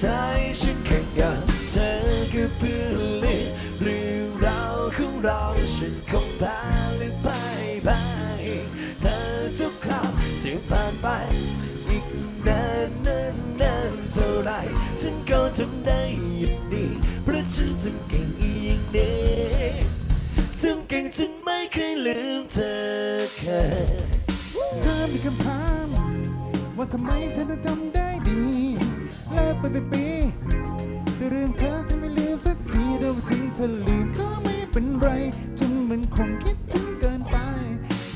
ใจฉันแค่กับเธอคือเพื่อนเล่นเรื่องราของเราฉันคงพ้หรือพ่ายแพ้เธอทุกคราวจะผ่านไปอีกนานนานนานเท่าไรฉันก็ทำได้อย่างนี้เพราะฉันทำเก่งอย่างนี้ทำเก่งจนไม่เคยลืมเธอเคยเธอมีคำถาม ว่าทำไมเธอถึงจำได้ดี เลิกไปเป็นปีแต่เรื่องเธอจะไม่ลืมสักทีเดี๋ยวถึงเธอลืมก็ไม่เป็นไรฉันมันคงคิดถึงเกินไป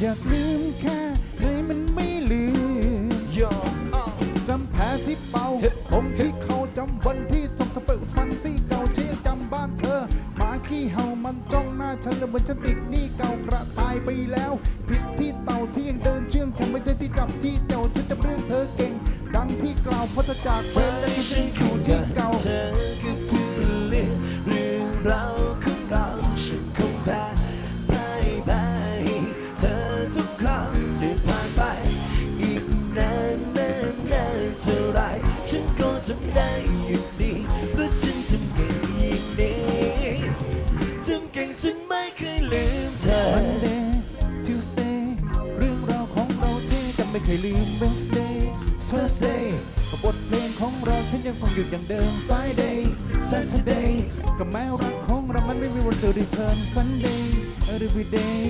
อยากลืมแค่เลยมันไม่ลืมยอมจำแผลที่เป่าผมที่เขาจำวันที่ส่งเธอเปิดฟันซี่เก่าเชี่ยจำบ้านเธอหมาขี้เห่ามันจ้องหน้าฉันแล้วเหมือนฉันติดหนี้เก่ากระตายไปแล้วผิดที่เต่าที่ยังเดินเชื่องฉันไม่ได้ที่จับที่เจ้าฉันจำเรื่องเธอเก่งดัง ที่กล่าวเพราะเธอจากใจไปและฉันคู่ที่เก่าเธอคือเพื่อนเล่นเรื่องราวของเราฉันคงแพ้พ่ายแพ้เธอทุกครั้งที่ผ่านไป อีกนานนานนานเท่าไรฉันก็ทำได้อยู่ดีเพราะฉันทำเก่งอย่างนี้ทำเก่งจนไม่เคยลืมเธอ Monday Tuesday เรื่องราวของเราที่จะไม่เคยลืม Wednesday Thursday กับบทเพลงของเราฉันยังฟังอยู่อย่างเดิม Friday Saturday กับแม้รักของเรามันไม่มีวันจะ return Sunday every day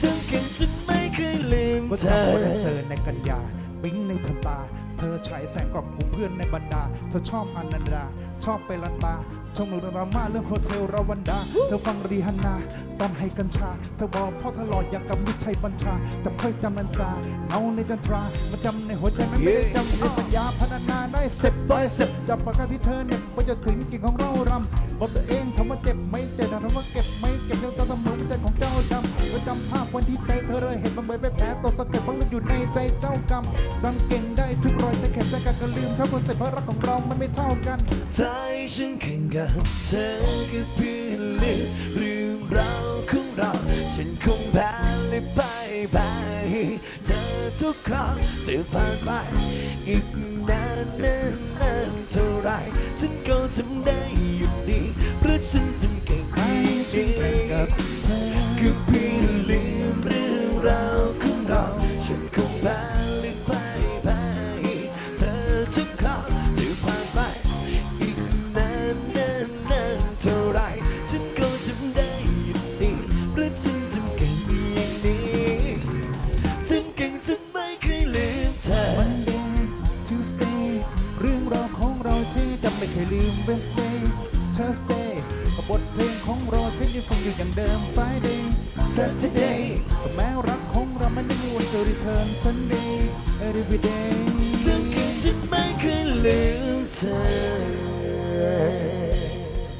ทำเก่งจนไม่เคยลืมว่าเธเธออได้เจอในกันยา ปิ๊งในทันตา เธอฉายแสงกับกลุ่มเพื่อนในบรรดา เธอชอบอนันดา ชอบไปลันตาชมเรื่องดราม่าเรื่องโฮเทลราวันดา เธอฟังรีฮันนาตอนให้กัญชา เธอบอกพ่อตลอดอย่างกับมิตรชัยบัญชาแต่ค่อยจำนันจาเงาในจันทรามาจำในหัวใจไม่ได้จำในปัญญาพนันนาได้เสร็จไปเสร็จจับปากกาที่เธอเนี่ยไปจนถึงกิ่งของเรารำบอกตัวเองทำว่าเจ็บไม่ อยู่ในใจเจ้ากรรมจำเก่งได้ทุกรอยแต่แค่ใจกันก็ลืมชอบคนเสร็จเพราะรักของเรา มันไม่เท่ากัน ใจฉันแข่งกับเธอคือเพื่อล่นเรื่องราวของเรา ฉันคงแพ้และพ่ายแพ้เธอทุกครั้งจะผ่านไปอีกนานนานนานเท่าไรฉันก็ทำได้อยู่ดีเพราะฉันทำเก่งให้ฉันแข่งกับะไม่เคยลืม Wednesday Thursday บทเพลงของเราจะยังคงอยู่อย่างเดิม Friday Saturday แม้รักของเรามันยังมีวันจะ return Sunday Every day จนคิดจะไม่เคยลืมเธอ